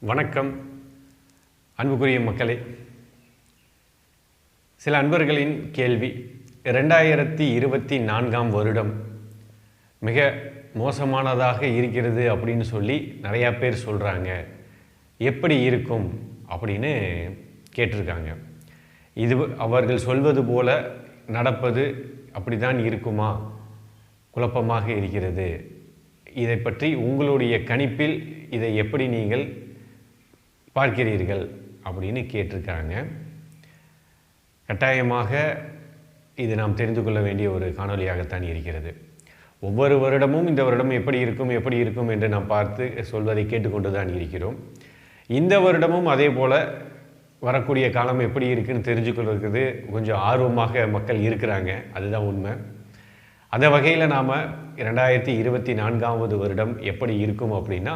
வணக்கம் அன்புக்குரிய மக்களே. சில அன்பர்களின் கேள்வி ரெண்டாயிரத்தி இருபத்தி நான்காம் வருடம் மிக மோசமானதாக இருக்கிறது அப்படின்னு சொல்லி நிறையா பேர் சொல்கிறாங்க எப்படி இருக்கும் அப்படின்னு கேட்டிருக்காங்க. இது அவர்கள் சொல்வது போல நடப்பது அப்படிதான் இருக்குமா? குழப்பமாக இருக்கிறது. இதை பற்றி உங்களுடைய கணிப்பில் இதை எப்படி நீங்கள் பார்க்கிறீர்கள் அப்படின்னு கேட்டிருக்காங்க. கட்டாயமாக இது நாம் தெரிந்து கொள்ள வேண்டிய ஒரு காணொலியாகத்தான் இருக்கிறது. ஒவ்வொரு வருடமும் இந்த வருடம் எப்படி இருக்கும் எப்படி இருக்கும் என்று நாம் பார்த்து சொல்வதை கேட்டுக்கொண்டு தான் இருக்கிறோம். இந்த வருடமும் அதே போல் வரக்கூடிய காலம் எப்படி இருக்குன்னு தெரிஞ்சுக்கொள்வதற்கு கொஞ்சம் ஆர்வமாக மக்கள் இருக்கிறாங்க. அதுதான் உண்மை. அந்த வகையில் நாம் ரெண்டாயிரத்தி இருபத்தி நான்காவது வருடம் எப்படி இருக்கும் அப்படின்னா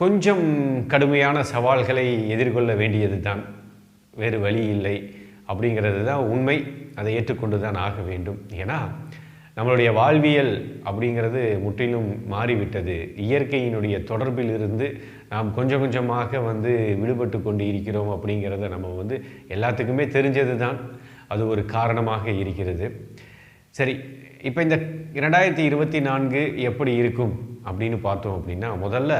கொஞ்சம் கடுமையான சவால்களை எதிர்கொள்ள வேண்டியது தான் வேறு வழி இல்லை. அப்படிங்கிறது தான் உண்மை. அதை ஏற்றுக்கொண்டு தான் ஆக வேண்டும். ஏன்னா நம்மளுடைய வாழ்வியல் அப்படிங்கிறது முற்றிலும் மாறிவிட்டது. இயற்கையினுடைய தொடர்பில் இருந்து நாம் கொஞ்சம் கொஞ்சமாக வந்து விடுபட்டு கொண்டு இருக்கிறோம் அப்படிங்கிறத நம்ம வந்து எல்லாத்துக்குமே தெரிஞ்சது தான் அது ஒரு காரணமாக இருக்கிறது. சரி இப்போ இந்த இரண்டாயிரத்தி இருபத்தி நான்கு எப்படி இருக்கும் அப்படின்னு பார்த்தோம் அப்படின்னா முதல்ல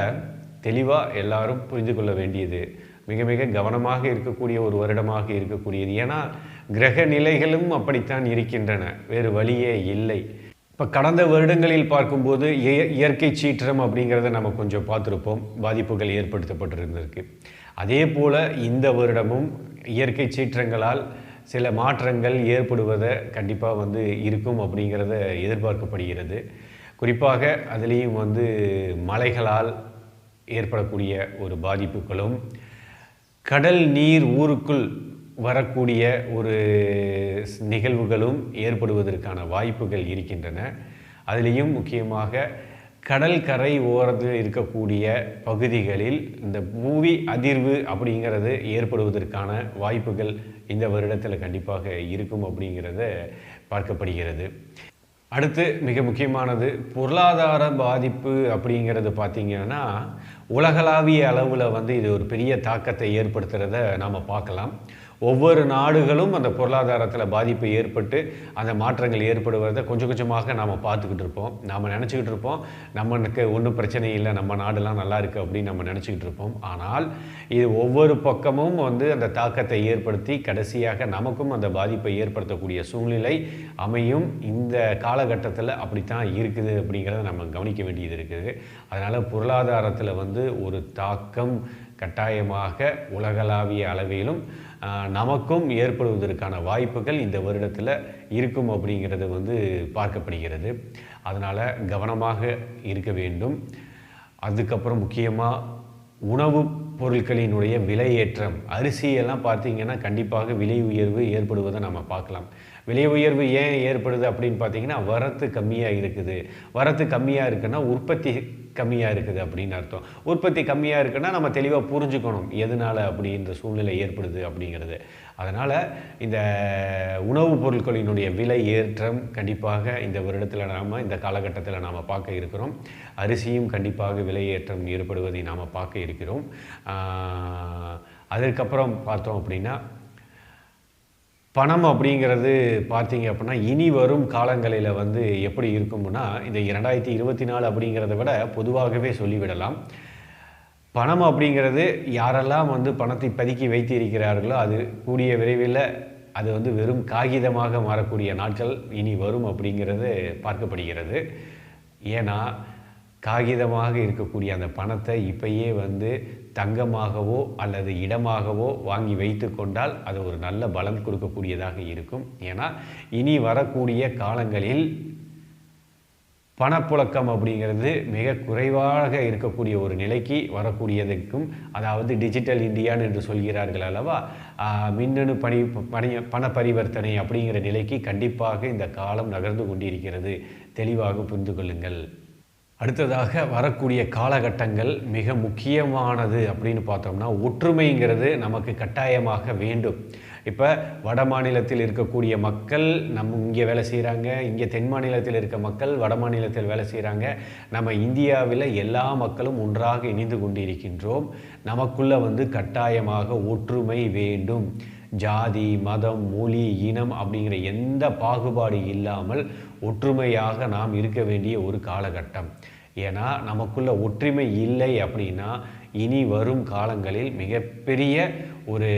தெளிவாக எல்லாரும் புரிந்து கொள்ள வேண்டியது. மிக மிக கவனமாக இருக்கக்கூடிய ஒரு வருடமாக இருக்கக்கூடியது. ஏன்னா கிரக நிலைகளும் அப்படித்தான் இருக்கின்றன. வேறு வழியே இல்லை. இப்போ கடந்த வருடங்களில் பார்க்கும்போது இய- இயற்கை சீற்றம் அப்படிங்கிறத நம்ம கொஞ்சம் பார்த்துருப்போம். பாதிப்புகள் ஏற்படுத்தப்பட்டிருந்திருக்கு. அதே போல் இந்த வருடமும் இயற்கை சீற்றங்களால் சில மாற்றங்கள் ஏற்படுவதை கண்டிப்பாக வந்து இருக்கும் அப்படிங்கிறத எதிர்பார்க்கப்படுகிறது. குறிப்பாக அதுலேயும் வந்து மலைகளால் ஏற்படக்கூடிய ஒரு பாதிப்புகளும் கடல் நீர் ஊருக்குள் வரக்கூடிய ஒரு நிகழ்வுகளும் ஏற்படுவதற்கான வாய்ப்புகள் இருக்கின்றன. அதுலேயும் முக்கியமாக கடல் கரை ஓரத்தில் இருக்கக்கூடிய பகுதிகளில் இந்த மூவி அதிர்வு அப்படிங்கிறது ஏற்படுவதற்கான வாய்ப்புகள் இந்த வருடத்தில் கண்டிப்பாக இருக்கும் அப்படிங்கிறத பார்க்கப்படுகிறது. அடுத்து மிக முக்கியமானது பொருளாதார பாதிப்பு அப்படிங்கிறது பார்த்திங்கன்னா உலகளாவிய அளவில் வந்து இது ஒரு பெரிய தாக்கத்தை ஏற்படுத்துகிறத நாம் பார்க்கலாம். ஒவ்வொரு நாடுகளும் அந்த பொருளாதாரத்தில் பாதிப்பு ஏற்பட்டு அந்த மாற்றங்கள் ஏற்படுவதை கொஞ்சம் கொஞ்சமாக நாம் பார்த்துக்கிட்டு இருப்போம். நாம் நினச்சிக்கிட்டு இருப்போம் நம்மளுக்கு ஒன்றும் பிரச்சனை இல்லை நம்ம நாடெல்லாம் நல்லா இருக்குது அப்படின்னு நம்ம நினச்சிக்கிட்டு இருப்போம். ஆனால் இது ஒவ்வொரு பக்கமும் வந்து அந்த தாக்கத்தை ஏற்படுத்தி கடைசியாக நமக்கும் அந்த பாதிப்பை ஏற்படுத்தக்கூடிய சூழ்நிலை அமையும். இந்த காலகட்டத்தில் அப்படித்தான் இருக்குது அப்படிங்கிறத நம்ம கவனிக்க வேண்டியது இருக்குது. அதனால் பொருளாதாரத்தில் வந்து ஒரு தாக்கம் கட்டாயமாக உலகளாவிய அளவிலும் நமக்கும் ஏற்படுவதற்கான வாய்ப்புகள் இந்த வருடத்தில் இருக்கும் அப்படிங்கிறது வந்து பார்க்கப்படுகிறது. அதனால் கவனமாக இருக்க வேண்டும். அதுக்கப்புறம் முக்கியமாக உணவு பொருட்களினுடைய விலையேற்றம். அரிசியெல்லாம் பார்த்திங்கன்னா கண்டிப்பாக விலை உயர்வு ஏற்படுவதை நம்ம பார்க்கலாம். விலை உயர்வு ஏன் ஏற்படுது அப்படின்னு பார்த்தீங்கன்னா வரத்து கம்மியாக இருக்குது. வரத்து கம்மியாக இருக்குன்னா உற்பத்தி கம்மியாக இருக்குது அப்படின்னு அர்த்தம். உற்பத்தி கம்மியாக இருக்குன்னா நம்ம தெளிவாக புரிஞ்சுக்கணும் எதனால் அப்படின்ற சூழ்நிலை ஏற்படுது அப்படிங்கிறது. அதனால் இந்த உணவுப் பொருட்களினுடைய விலை ஏற்றம் கண்டிப்பாக இந்த வருடத்தில் நாம் இந்த காலகட்டத்தில் நாம் பார்க்க இருக்கிறோம். அரிசியும் கண்டிப்பாக விலை ஏற்றம் ஏற்படுவதை நாம் பார்க்க இருக்கிறோம். அதற்கப்புறம் பார்த்தோம் அப்படின்னா பணம் அப்படிங்கிறது பார்த்தீங்க அப்படின்னா இனி வரும் காலங்களில் வந்து எப்படி இருக்கும்னா இந்த இரண்டாயிரத்தி இருபத்தி நாலு அப்படிங்கிறத விட பொதுவாகவே சொல்லிவிடலாம். பணம் அப்படிங்கிறது யாரெல்லாம் வந்து பணத்தை பதுக்கி வைத்து இருக்கிறார்களோ அது கூடிய விரைவில் அது வந்து வெறும் காகிதமாக மாறக்கூடிய நாட்கள் இனி வரும் அப்படிங்கிறது பார்க்கப்படுகிறது. ஏன்னா காகிதமாக இருக்கக்கூடிய அந்த பணத்தை இப்பயே வந்து தங்கமாகவோ அல்லது இடமாகவோ வாங்கி வைத்து கொண்டால் அது ஒரு நல்ல பலம் கொடுக்கக்கூடியதாக இருக்கும். ஏன்னா இனி வரக்கூடிய காலங்களில் பணப்புழக்கம் அப்படிங்கிறது மிக குறைவாக இருக்கக்கூடிய ஒரு நிலைக்கு வரக்கூடியதற்கும் அதாவது டிஜிட்டல் இந்தியான்னு என்று சொல்கிறார்கள் அல்லவா மின்னணு பணி பணி பண பரிவர்த்தனை அப்படிங்கிற நிலைக்கு கண்டிப்பாக இந்த காலம் நகர்ந்து கொண்டிருக்கிறது. தெளிவாக புரிந்து கொள்ளுங்கள். அடுத்ததாக வரக்கூடிய காலகட்டங்கள் மிக முக்கியமானது அப்படின்னு பார்த்தோம்னா ஒற்றுமைங்கிறது நமக்கு கட்டாயமாக வேண்டும். இப்போ வட மாநிலத்தில் இருக்கக்கூடிய மக்கள் நம்ம இங்கே வேலை செய்கிறாங்க இங்கே தென் மாநிலத்தில் இருக்க மக்கள் வட மாநிலத்தில் வேலை செய்கிறாங்க நம்ம இந்தியாவில் எல்லா மக்களும் ஒன்றாக இணைந்து கொண்டிருக்கின்றோம். நமக்குள்ளே வந்து கட்டாயமாக ஒற்றுமை வேண்டும். ஜாதி மதம் மொழி இனம் அப்படிங்கிற எந்த பாகுபாடு இல்லாமல் ஒற்றுமையாக நாம் இருக்க வேண்டிய ஒரு காலகட்டம். ஏன்னா நமக்குள்ள ஒற்றுமை இல்லை அப்படின்னா இனி வரும் காலங்களில் மிகப்பெரிய ஒரு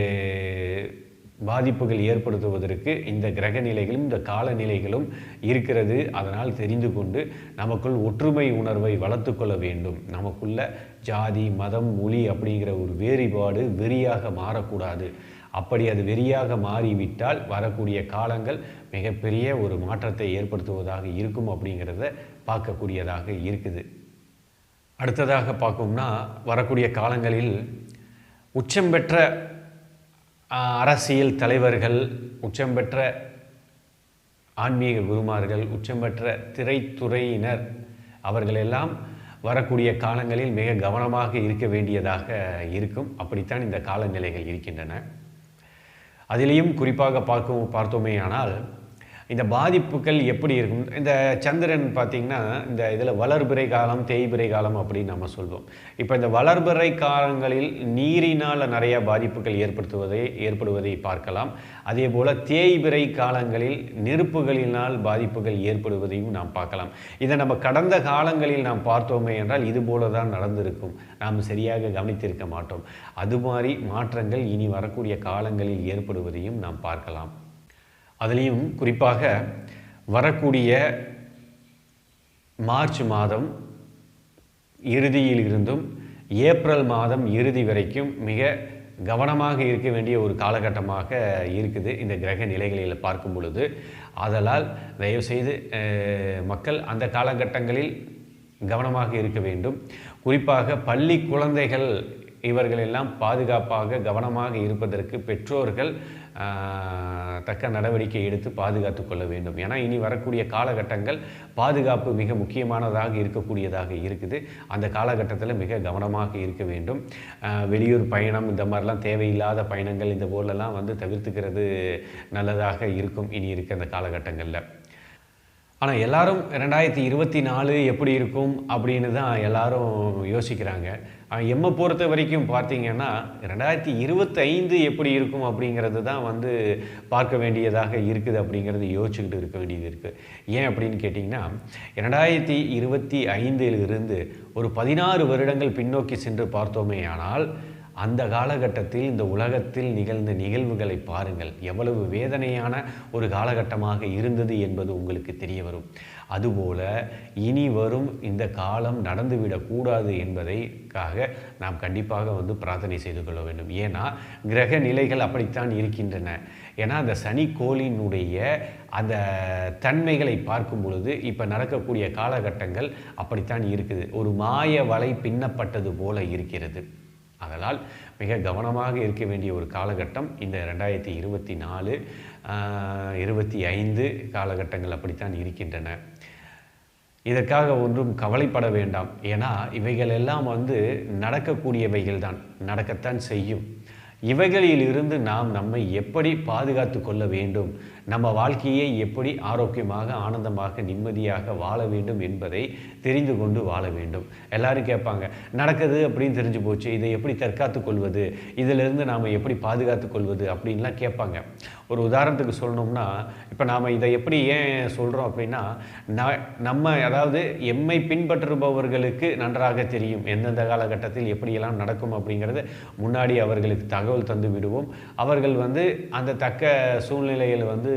பாதிப்புகள் ஏற்படுத்துவதற்கு இந்த கிரக நிலைகளும் இந்த காலநிலைகளும் இருக்கிறது. அதனால் தெரிந்து கொண்டு நமக்குள் ஒற்றுமை உணர்வை வளர்த்து கொள்ள வேண்டும். நமக்குள்ள ஜாதி மதம் மொழி அப்படிங்கிற ஒரு வேறுபாடு வெறியாக மாறக்கூடாது. அப்படி அது வெறியாக மாறிவிட்டால் வரக்கூடிய காலங்கள் மிகப்பெரிய ஒரு மாற்றத்தை ஏற்படுத்துவதாக இருக்கும் அப்படிங்கிறத பார்க்கக்கூடியதாக இருக்குது. அடுத்ததாக பார்க்கோம்னா வரக்கூடிய காலங்களில் உச்சம் பெற்ற அரசியல் தலைவர்கள் உச்சம் பெற்ற ஆன்மீக குருமார்கள் உச்சம் பெற்ற திரைத்துறையினர் அவர்களெல்லாம் வரக்கூடிய காலங்களில் மிக கவனமாக இருக்க வேண்டியதாக இருக்கும். அப்படித்தான் இந்த காலநிலைகள் இருக்கின்றன. அதிலேயும் குறிப்பாக பார்க்கும் பார்த்தோமே ஆனால் இந்த பாதிப்புகள் எப்படி இருக்கும்? இந்த சந்திரன் பார்த்திங்கன்னா இந்த இதில் வளர்பிறை காலம் தேய்பிறை காலம் அப்படின்னு நம்ம சொல்வோம். இப்போ இந்த வளர்பிறை காலங்களில் நீரினால் நிறைய பாதிப்புகள் ஏற்படுத்துவதை ஏற்படுவதை பார்க்கலாம். அதே போல் தேய்பிறை காலங்களில் நெருப்புகளினால் பாதிப்புகள் ஏற்படுவதையும் நாம் பார்க்கலாம். இதை நம்ம கடந்த காலங்களில் நாம் பார்த்தோமே என்றால் இது போல தான் நடந்திருக்கும். நாம் சரியாக கவனித்திருக்க மாட்டோம். அது மாதிரி மாற்றங்கள் இனி வரக்கூடிய காலங்களில் ஏற்படுவதையும் நாம் பார்க்கலாம். அதுலேயும் குறிப்பாக வரக்கூடிய மார்ச் மாதம் இறுதியில் இருந்தும் ஏப்ரல் மாதம் இறுதி வரைக்கும் மிக கவனமாக இருக்க வேண்டிய ஒரு காலகட்டமாக இருக்குது இந்த கிரக நிலைகளில் பார்க்கும் பொழுது. ஆதலால் தயவுசெய்து மக்கள் அந்த காலகட்டங்களில் கவனமாக இருக்க வேண்டும். குறிப்பாக பள்ளி குழந்தைகள் இவர்கள் எல்லாம் பாதுகாப்பாக கவனமாக இருப்பதற்கு பெற்றோர்கள் தக்க நடவடிக்கை எடுத்து பாதுகாத்து கொள்ள வேண்டும். ஏன்னா இனி வரக்கூடிய காலகட்டங்கள் பாதுகாப்பு மிக முக்கியமானதாக இருக்கக்கூடியதாக இருக்குது. அந்த காலகட்டத்தில் மிக கவனமாக இருக்க வேண்டும். வெளியூர் பயணம் இந்த மாதிரிலாம் தேவையில்லாத பயணங்கள் இந்த போலெல்லாம் வந்து தவிர்த்துக்கிறது நல்லதாக இருக்கும் இனி இருக்க அந்த காலகட்டங்களில். ஆனால் எல்லாரும் ரெண்டாயிரத்தி இருபத்தி நாலு எப்படி இருக்கும் அப்படின்னு தான் எல்லாரும் யோசிக்கிறாங்க. எம்மை பொறுத்த வரைக்கும் பார்த்தீங்கன்னா ரெண்டாயிரத்தி இருபத்தைந்து எப்படி இருக்கும் அப்படிங்கிறது தான் வந்து பார்க்க வேண்டியதாக இருக்குது அப்படிங்கிறது யோசிச்சுக்கிட்டு இருக்க வேண்டியது இருக்குது ஏன் அப்படின்னு கேட்டிங்கன்னா ரெண்டாயிரத்தி இருபத்தி ஐந்திலிருந்து ஒரு பதினாறு வருடங்கள் பின்னோக்கி சென்று பார்த்தோமே ஆனால் அந்த காலகட்டத்தில் இந்த உலகத்தில் நிகழ்ந்த நிகழ்வுகளை பாருங்கள். எவ்வளவு வேதனையான ஒரு காலகட்டமாக இருந்தது என்பது உங்களுக்கு தெரிய வரும். அதுபோல இனி வரும் இந்த காலம் நடந்துவிடக்கூடாது என்பதைக்காக நாம் கண்டிப்பாக வந்து பிரார்த்தனை செய்து கொள்ள வேண்டும். ஏன்னா கிரக நிலைகள் அப்படித்தான் இருக்கின்றன. ஏன்னா அந்த சனி கோளினுடைய அந்த தன்மைகளை பார்க்கும் பொழுது இப்போ நடக்கக்கூடிய காலகட்டங்கள் அப்படித்தான் இருக்குது. ஒரு மாய வலை பின்னப்பட்டது போல இருக்கிறது. அதனால் மிக கவனமாக இருக்க வேண்டிய ஒரு காலகட்டம் இந்த ரெண்டாயிரத்தி இருபத்தி நாலு இருபத்தி ஐந்து காலகட்டங்கள் அப்படித்தான் இருக்கின்றன. இதற்காக ஒன்றும் கவலைப்பட வேண்டாம். ஏன்னா இவைகள் எல்லாம் வந்து நடக்கக்கூடியவைகள் தான் நடக்கத்தான் செய்யும். இவைகளிலிருந்து நாம் நம்மை எப்படி பாதுகாத்து கொள்ள வேண்டும்? நம்ம வாழ்க்கையை எப்படி ஆரோக்கியமாக ஆனந்தமாக நிம்மதியாக வாழ வேண்டும் என்பதை தெரிந்து கொண்டு வாழ வேண்டும். எல்லாரும் கேட்பாங்க நடக்குது அப்படின்னு தெரிஞ்சு போச்சு இதை எப்படி தற்காத்து கொள்வது? இதிலிருந்து நாம் எப்படி பாதுகாத்து கொள்வது? அப்படின்லாம் கேட்பாங்க. ஒரு உதாரணத்துக்கு சொல்லணும்னா இப்போ நாம் இதை எப்படி ஏன் சொல்கிறோம் அப்படின்னா ந- நம்ம அதாவது எம்மை பின்பற்றுபவர்களுக்கு நன்றாக தெரியும் எந்தெந்த காலகட்டத்தில் எப்படியெல்லாம் நடக்கும் அப்படிங்கிறது முன்னாடி அவர்களுக்கு தகவல் தந்து விடுவோம். அவர்கள் வந்து அந்த தக்க சூழ்நிலையில் வந்து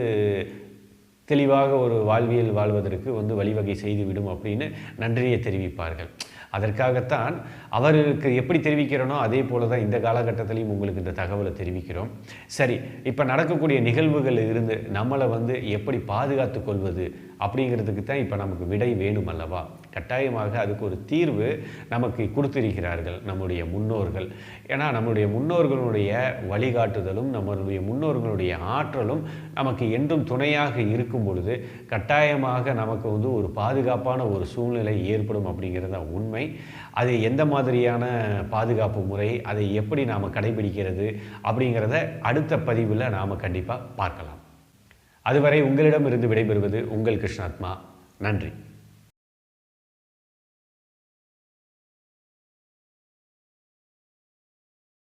தெளிவாக ஒரு வாழ்வியல் வாழ்வதற்கு வந்து வழிவகை செய்துவிடும் அப்படின்னு நன்றியை தெரிவிப்பார்கள். அதற்காகத்தான் அவர்களுக்கு எப்படி தெரிவிக்கிறனோ அதே போல தான் இந்த காலகட்டத்திலையும் உங்களுக்கு இந்த தகவலை தெரிவிக்கிறோம். சரி இப்போ நடக்கக்கூடிய நிகழ்வுகள் இருந்து நம்மளை வந்து எப்படி பாதுகாத்து கொள்வது அப்படிங்கிறதுக்கு தான் இப்போ நமக்கு விடை வேணும் அல்லவா? கட்டாயமாக அதுக்கு ஒரு தீர்வு நமக்கு கொடுத்திருக்கிறார்கள் நம்முடைய முன்னோர்கள். ஏன்னா நம்முடைய முன்னோர்களுடைய வழிகாட்டுதலும் நம்மளுடைய முன்னோர்களுடைய ஆற்றலும் நமக்கு என்றும் துணையாக இருக்கும் பொழுது கட்டாயமாக நமக்கு வந்து ஒரு பாதுகாப்பான ஒரு சூழ்நிலை ஏற்படும் அப்படிங்கிறது உண்மை. அது எந்த மாதிரியான பாதுகாப்பு முறை அதை எப்படி நாம் கடைபிடிக்கிறது அப்படிங்கிறத அடுத்த பதிவில் நாம் கண்டிப்பாக பார்க்கலாம். அதுவரை உங்களிடம் இருந்து விடைபெறுவது உங்கள் கிருஷ்ணாத்மா. நன்றி.